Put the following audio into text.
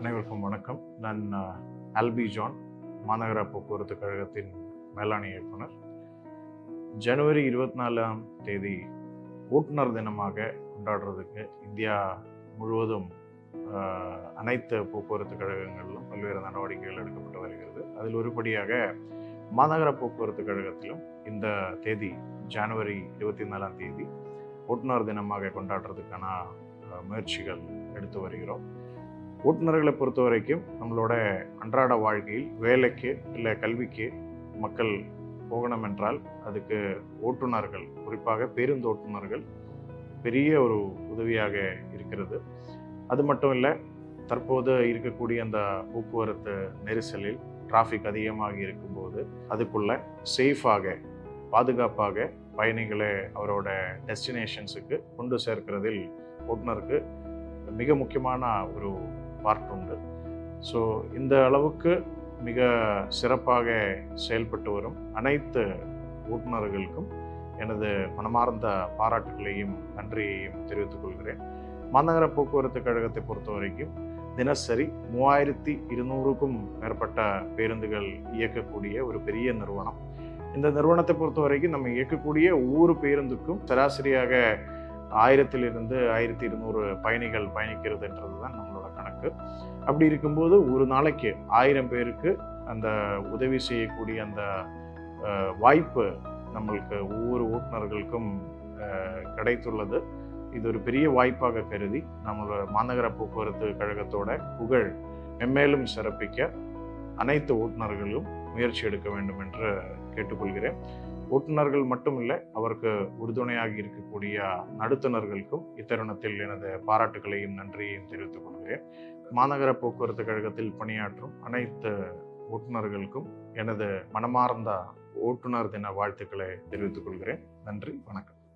அனைவருக்கும் வணக்கம். நான் ஆல்பி ஜான் மாநகர போக்குவரத்து கழகத்தின் மேலாண் இயக்குனர். ஜனவரி இருபத்தி நாலாம் தேதி ஓட்டுநர் தினமாக கொண்டாடுறதுக்கு இந்தியா முழுவதும் அனைத்து போக்குவரத்து கழகங்களிலும் பல்வேறு நடவடிக்கைகள் எடுக்கப்பட்டு வருகிறது. அதில் ஒருபடியாக மாநகர போக்குவரத்து கழகத்திலும் இந்த தேதி ஜனவரி இருபத்தி நாலாம் தேதி ஓட்டுநர் தினமாக கொண்டாடுறதுக்கான முயற்சிகள் எடுத்து வருகிறோம். ஓட்டுநர்களை பொறுத்த வரைக்கும் நம்மளோட அன்றாட வாழ்க்கையில் வேலைக்கு இல்லை கல்விக்கு மக்கள் போகணும் என்றால் அதுக்கு ஓட்டுநர்கள் குறிப்பாக பேருந்து ஓட்டுநர்கள் பெரிய ஒரு உதவியாக இருக்கிறது. அது மட்டும் இல்லை தற்போது இருக்கக்கூடிய அந்த போக்குவரத்து நெரிசலில் டிராஃபிக் அதிகமாக இருக்கும்போது அதுக்குள்ள சேஃபாக பாதுகாப்பாக பயணிகளை அவரோட டெஸ்டினேஷன்ஸுக்கு கொண்டு சேர்க்கிறதில் ஓட்டுநருக்கு மிக முக்கியமான ஒரு பார்ட் உண்டு ஸோ இந்த அளவுக்கு மிக சிறப்பாக செயல்பட்டு வரும் அனைத்து ஓட்டுநர்களுக்கும் எனது மனமார்ந்த பாராட்டுகளையும் நன்றியையும் தெரிவித்துக் கொள்கிறேன். மாநகர போக்குவரத்து கழகத்தை பொறுத்த வரைக்கும் தினசரி மூவாயிரத்தி இருநூறுக்கும் மேற்பட்ட பேருந்துகள் இயக்கக்கூடிய ஒரு பெரிய நிறுவனம். இந்த நிறுவனத்தை பொறுத்த வரைக்கும் நம்ம இயக்கக்கூடிய ஒவ்வொரு பேருந்துக்கும் சராசரியாக ஆயிரத்திலிருந்து ஆயிரத்தி இருநூறு பயணிகள் பயணிக்கிறதுன்றது தான் நம்மளோட கணக்கு. அப்படி இருக்கும்போது ஒரு நாளைக்கு ஆயிரம் பேருக்கு அந்த உதவி செய்யக்கூடிய அந்த வாய்ப்பு நம்மளுக்கு ஒவ்வொரு ஓட்டுநர்களுக்கும் கிடைத்துள்ளது. இது ஒரு பெரிய வாய்ப்பாக கருதி நம்மளோட மாநகர போக்குவரத்து கழகத்தோட புகழ் மென்மேலும் சிறப்பிக்க அனைத்து ஓட்டுநர்களும் முயற்சி எடுக்க வேண்டும் என்று கேட்டுக்கொள்கிறேன். ஓட்டுநர்கள் மட்டுமில்லை அவருக்கு உறுதுணையாக இருக்கக்கூடிய நடுத்துனர்களுக்கும் இத்தருணத்தில் எனது பாராட்டுகளையும் நன்றியையும் தெரிவித்துக் கொள்கிறேன். மாநகர போக்குவரத்து கழகத்தில் பணியாற்றும் அனைத்து ஓட்டுநர்களுக்கும் எனது மனமார்ந்த ஓட்டுநர் தின வாழ்த்துக்களை தெரிவித்துக் கொள்கிறேன். நன்றி வணக்கம்.